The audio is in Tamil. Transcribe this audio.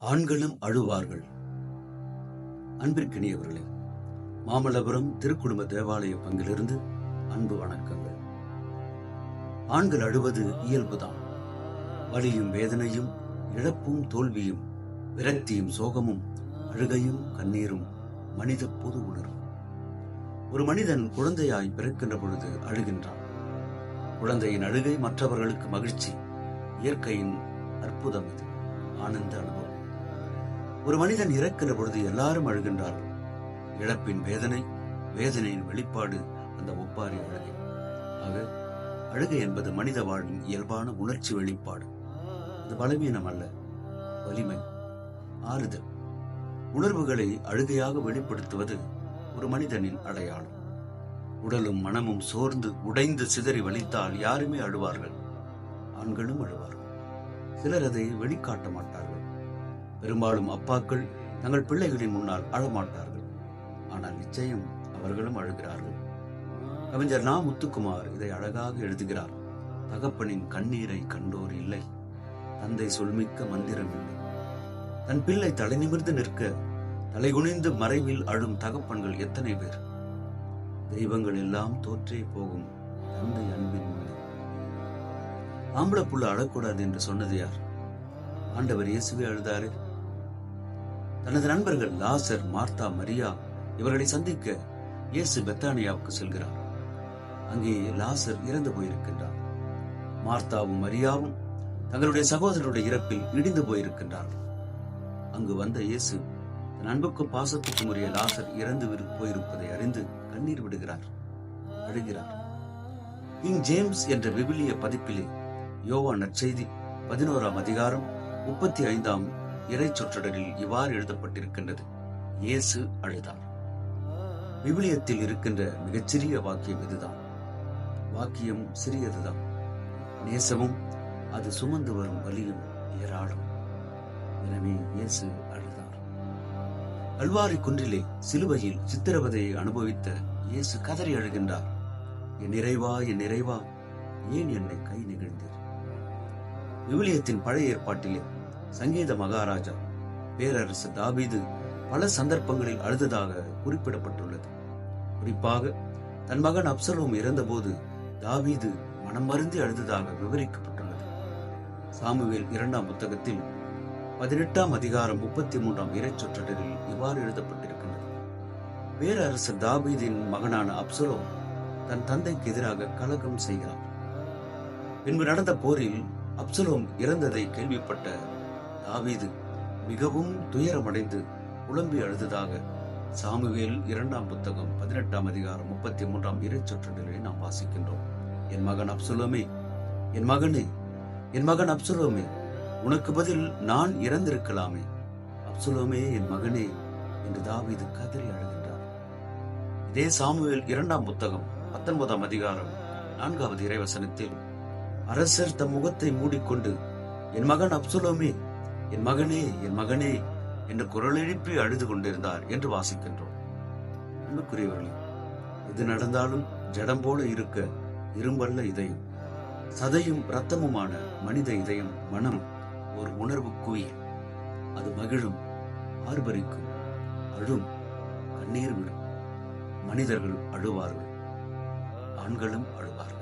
ஆண்களும் அழுவார்கள். அன்பிற்கினியவர்களே மாமல்லபுரம் திருக்குடும்ப தேவாலய பங்கிலிருந்து அன்பு வணக்கங்கள். ஆண்கள் அழுவது இயல்புதான். வலியும் வேதனையும் இழப்பும் தோல்வியும் விரக்தியும் சோகமும் அழுகையும் கண்ணீரும் மனித பொது உணர்வு. ஒரு மனிதன் குழந்தையாய் பிறக்கின்ற பொழுது அழுகின்றான். குழந்தையின் அழுகை மற்றவர்களுக்கு மகிழ்ச்சி இயற்கையின் அற்புதம் இது. ஆனந்த அனுபவம். ஒரு மனிதன் இறக்கிற பொழுது எல்லாரும் அழுகின்றார்கள். இழப்பின் வேதனை வேதனையின் வெளிப்பாடு அந்த ஒப்பாரி அழுகை. ஆக அழுகை என்பது மனித வாழ்வின் இயல்பான உணர்ச்சி வெளிப்பாடு. அது பலவீனம் அல்ல வலிமை ஆறுதல். உணர்வுகளை அழுகையாக வெளிப்படுத்துவது ஒரு மனிதனின் அடையாளம். உடலும் மனமும் சோர்ந்து உடைந்து சிதறி வலித்தால் யாருமே அழுவார்கள். ஆண்களும் அழுவார்கள். சிலர் அதை வெளிக்காட்ட மாட்டார்கள். பெரும்பாலும் அப்பாக்கள் தங்கள் பிள்ளைகளின் முன்னால் அழமாட்டார்கள். ஆனால் நிச்சயம் அவர்களும் அழுகிறார்கள். கவிஞர் நா முத்துக்குமார் இதை அழகாக எழுதுகிறார். தகப்பனின் கண்ணீரை கண்டோர் இல்லை. தந்தை சொல்மிக்க மந்திரம் இல்லை. தன் பிள்ளை தலை நிமிர்ந்து நிற்க தலைகுனிந்து மறைவில் அழும் தகப்பன்கள் எத்தனை பேர்? தெய்வங்கள் எல்லாம் தோற்றே போகும் தந்தை அன்பின் முன்னே. ஆம்பளை புள்ள அழக்கூடாது என்று சொன்னது யார்? ஆண்டவர் இயேசுவே அழுதாரு. தனது நண்பர்கள் லாசர் மார்த்தா மரியா இவர்களை சந்திக்க இயேசு பெத்தானியாவுக்கு செல்கிறார். அங்கே லாசர் இறந்து போயிருக்கின்றார். மார்த்தாவும் மரியாவும் தங்களுடைய சகோதரருடைய இறப்பில் இடிந்து போயிருக்கின்றார்கள். அங்கு வந்த இயேசு தன் அன்புக்கும் பாசத்துக்கும் உரிய லாசர் இறந்து விரு- போயிருப்பதை அறிந்து கண்ணீர் விடுகிறார் அழுகிறார். கிங் ஜேம்ஸ் என்ற விபிலிய பதிப்பிலே யோவா நற்செய்தி பதினோராம் அதிகாரம் முப்பத்தி ஐந்தாம் இறை சொற்றொடரில் இவ்வாறு எழுதப்பட்டிருக்கின்றது. இயேசு அழுதார். விவிலியத்தில் இருக்கின்ற மிகச்சிறிய வாக்கியம் இதுதான். வாக்கியம் சிறியதுதான். நேசமும் அது சுமந்து வரும் வலியும் ஏராளம். எனவே இயேசு அழுதார். அல்வாரி குன்றிலே சிலுவையில் சித்திரவதையை அனுபவித்த இயேசு கதறி அழுகின்றார். என் நிறைவா என் நிறைவா ஏன் என்னை கை நிகழ்ந்தீர்? விவிலியத்தின் பழைய ஏற்பாட்டிலே சங்கீத மகாராஜா பேரரசு தாபீது பல சந்தர்ப்பங்களில் அழுததாக குறிப்பிடப்பட்டுள்ளது. குறிப்பாக தன் மகன் அப்சலோம் இறந்தபோது தாவீது மனம் மருந்தி அழுததாக விவரிக்கப்பட்டுள்ளது. சாமுவேல் இரண்டாம் புத்தகத்தில் பதினெட்டாம் அதிகாரம் முப்பத்தி மூன்றாம் இறைச்சொற்றரில் இவ்வாறு எழுதப்பட்டிருக்கின்றது. பேரரசர் தாபீதின் மகனான அப்சலோம் தன் தந்தைக்கு எதிராக கலகம் செய்கிறார். பின்பு நடந்த போரில் அப்சலோம் இறந்ததை கேள்விப்பட்ட தாவீது மிகவும் துயரமடைந்து புலம்பி அழுததாக சாமுவேல் இரண்டாம் புத்தகம் பதினெட்டாம் அதிகாரம் முப்பத்தி மூன்றாம் இறைச்சொற்றலிலே நாம் வாசிக்கின்றோம். என் மகன் அப்சுலோமே என் மகனே என் மகன் அப்சுலோமே உனக்கு பதில் நான் இறந்திருக்கலாமே. அப்சுலோமே என் மகனே என்று தாவீது கதறி அழுகின்றார். இதே சாமுவேல் இரண்டாம் புத்தகம் பத்தொன்பதாம் அதிகாரம் நான்காவது இறைவசனத்தில் அரசர் தம் முகத்தை மூடிக்கொண்டு என் மகன் அப்சுலோமே என் மகனே என் மகனே என்று குரல் எழுப்பி அழுது கொண்டிருந்தார் என்று வாசிக்கின்றோம். அன்புக்குரியவர்களே எது நடந்தாலும் ஜடம் போல இருக்க இரும்பல்ல இதயம். சதையும் இரத்தமுமான மனித இதயம் மனம் ஒரு உணர்வு குயில். அது மகிழும் ஆர்பரிக்கும் அழும் கண்ணீர் விடும். மனிதர்கள் அழுவார்கள் ஆண்களும் அழுவார்கள்.